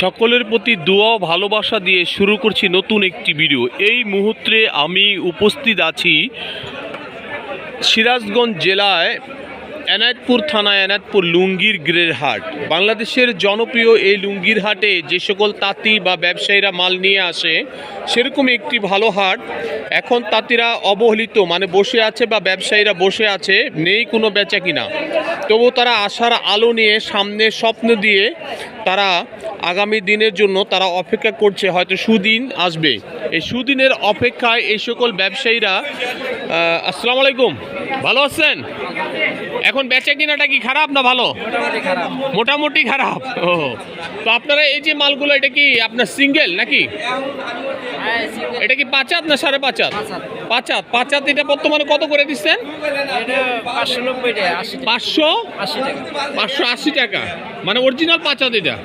সকলের প্রতি দোয়া ভালোবাসা দিয়ে শুরু করছি নতুন একটি ভিডিও। এই মুহূর্তে আমি উপস্থিত আছি সিরাজগঞ্জ জেলায় এনায়তপুর থানায়, এনায়তপুর লুঙ্গির গ্রের হাট। বাংলাদেশের জনপ্রিয় এই লুঙ্গির হাটে যে সকল তাঁতি বা ব্যবসায়ীরা মাল নিয়ে আসে, সেরকম একটি ভালো হাট। এখন তাঁতিরা অবহেলিত মানে বসে আছে বা ব্যবসায়ীরা বসে আছে, নেই কোনো বেচা কিনা। তবু তারা আশার আলো নিয়ে সামনে স্বপ্ন দিয়ে তারা আগামী দিনের জন্য তারা অপেক্ষা করছে, হয়তো সুদিন আসবে। এই সুদিনের অপেক্ষায় এই সকল ব্যবসায়ীরা আসসালামু আলাইকুম। ভালো আছেন? এখন বেচা কিনাটা কি খারাপ না ভালো? মোটামুটি খারাপ। ও, তো আপনারা এই যে মালগুলো, এটা কি আপনার সিঙ্গেল নাকি? এটা কি পাঁচাত না সাড়ে পাঁচাত পাঁচাত পাঁচাত এটা বর্তমানে কত করে দিচ্ছেন? পাঁচশো পাঁচশো? আশি টাকা। মানে অরিজিনাল পাঁচাত এটা।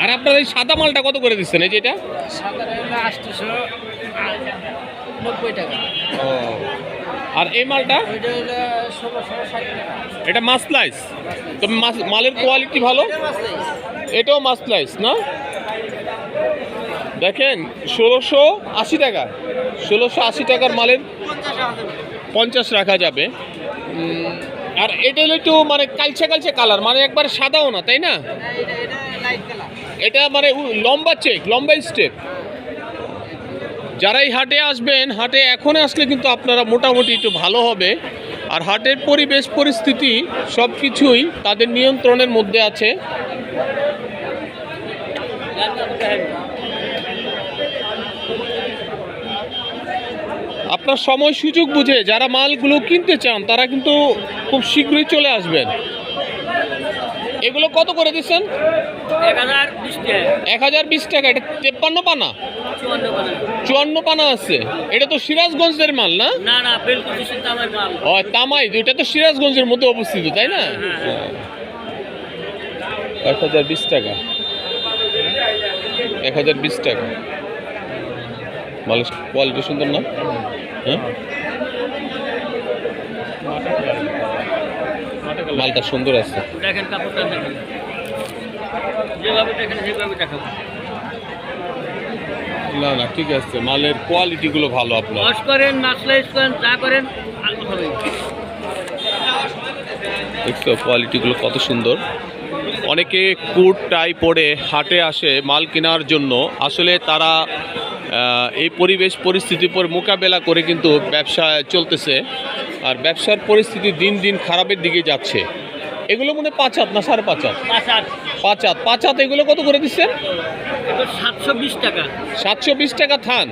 আর আপনার এই সাদা মালটা কত করে দিচ্ছেন? এই যে এটা? আর এই মালটা? এটা মাসলাইস। মাস- মালের কোয়ালিটি ভালো? এটাও মাসলাইস না? দেখেন, ষোলোশো আশি টাকা। ষোলোশো আশি টাকার মালের পঞ্চাশ রাখা যাবে। আর এটা হলো একটু মানে কালচে কালচে কালার মানে একবার সাদাও না, তাই না? এটা মানে লম্বা চেক, লম্বা স্টেপ। যারাই হাটে আসবেন, হাটে এখন আসলে কিন্তু আপনারা মোটামুটি একটু ভালো হবে। আর হাটের পরিবেশ, পরিস্থিতি সব কিছুই তাদের নিয়ন্ত্রণের মধ্যে আছে। আপনার সময় সুযোগ বুঝে যারা মালগুলো কিনতে চান তারা কিন্তু খুব শীঘ্রই চলে আসবেন। এগুলো কত করে দিচ্ছেন? এক হাজার বিশ টাকা। এটা তেপ্পান্ন পানা? চুয়ান্ন পানা। আছে। এটা তো সিরাজগঞ্জের মাল না? ও তামাই এটা তো সিরাজগঞ্জের মধ্যে অবস্থিত তাই না? এক হাজার বিশ টাকা। এক হাজার বিশ টাকা। মালের কোয়ালিটি সুন্দর না? হ্যাঁ মালটা সুন্দর আছে। দেখেন কাপড়টা দেখেন। যেভাবে দেখেন সেভাবে দেখাবো। না না ঠিক আছে। মালের কোয়ালিটিগুলো ভালো আপনার। ওয়াশ করেন মাসলাইজ করেন যা করেন আলু হবে দেখছ কোয়ালিটিগুলো কত সুন্দর। অনেকে কোট টাই পরে হাটে আসে মাল কেনার জন্য। আসলে তারা এই পরিবেশ পরিস্থিতির পর মোকাবেলা করে কিন্তু ব্যবসা চলতেছে। আর ব্যবসার পরিস্থিতি দিন দিন খারাপের দিকে যাচ্ছে। এগুলো মনে পাঁচ হাত না সাড়ে পাঁচ হাত? পাঁচ হাত। পাঁচ হাত। এগুলো কত করে দিচ্ছেন? এটা সাতশো বিশ টাকা। সাতশো বিশ টাকা থান।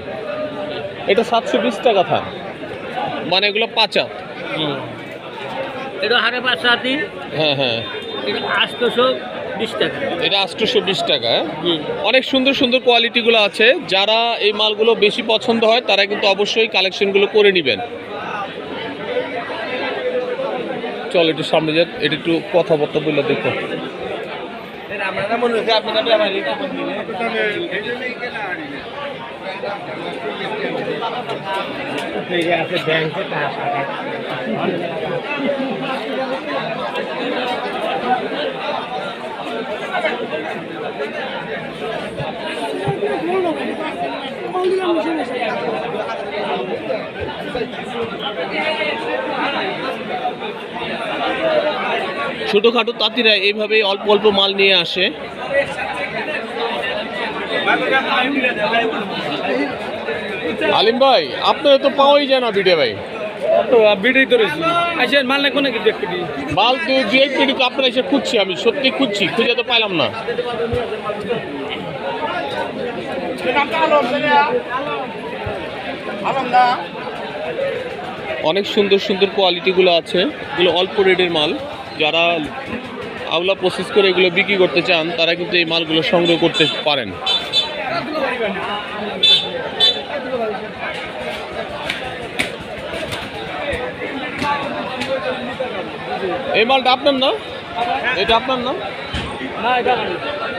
এটা সাতশো বিশ টাকা থান। মানে এগুলো পাঁচ হাত। এটা পাঁচ হ্যাঁ হ্যাঁ। এটা বিশ টাকা। এটা আটশোশো বিশ টাকা হ্যাঁ? অনেক সুন্দর সুন্দর কোয়ালিটিগুলো আছে। যারা এই মালগুলো বেশি পছন্দ হয় তারা কিন্তু অবশ্যই কালেকশনগুলো করে নেবেন। চল একটু সামনে যান এটা একটু কথাবার্তা বলে দেখো। ছোটোখাটো তাঁতিরা এইভাবে অল্প অল্প মাল নিয়ে আসে। আলিম ভাই আপনার তো পাওয়াই যায় না বিডে ভাই। মাল দু এক আপনার এসে খুঁজছি আমি সত্যি খুঁজছি খুঁজে তো পাইলাম না। অনেক সুন্দর সুন্দর কোয়ালিটিগুলো আছে। এগুলো অল্প রেটের মাল। যারা আউলা প্রসেস করে এগুলো বিক্রি করতে চান তারা কিন্তু এই মালগুলো সংগ্রহ করতে পারেন। এই মালটা আপনার না এটা আপনার না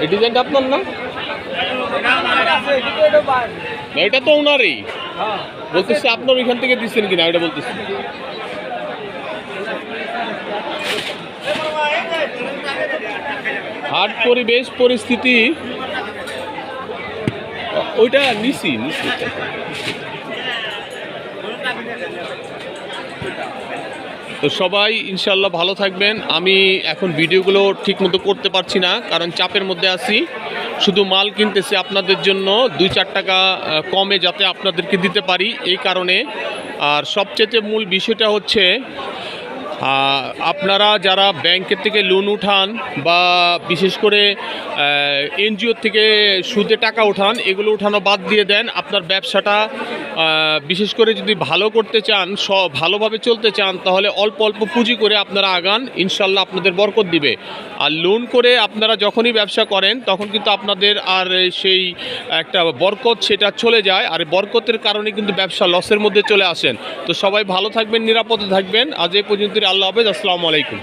এই ডিজাইনটা আপনার না এটা তো ওনারই। বলতেছি আপনার ওইখান থেকে দিচ্ছেন কিনা এটা বলতেছি। হাট পরিবেশ পরিস্থিতি, ওইটা নিছি নিশি তো সবাই ইনশাল্লাহ ভালো থাকবেন। আমি এখন ভিডিওগুলো ঠিক মতো করতে পারছি না, কারণ চাপের মধ্যে আছি। শুধু মাল কিনতেছি আপনাদের জন্য, দুই চার টাকা কমে যাতে আপনাদেরকে দিতে পারি এই কারণে। আর সবচেয়ে মূল বিষয়টা হচ্ছে আপনারা যারা ব্যাংকের থেকে লোন উঠান বা বিশেষ করে এনজিওর থেকে সুদে টাকা উঠান, এগুলো উঠানো বাদ দিয়ে দেন। আপনার ব্যবসাটা বিশেষ করে যদি ভালো করতে চান, স, ভালোভাবে চলতে চান, তাহলে অল্প অল্প পুঁজি করে আপনারা আগান, ইনশাল্লাহ আপনাদের বরকত দিবে। আর লোন করে আপনারা যখনই ব্যবসা করেন, তখন কিন্তু আপনাদের আর সেই একটা বরকত সেটা চলে যায়, আর বরকতের কারণে কিন্তু ব্যবসা লসের মধ্যে চলে আসেন। তো সবাই ভালো থাকবেন, নিরাপদে থাকবেন। আজ এই পর্যন্ত আল্লাহ হাফেজ, আসসালামু আলাইকুম।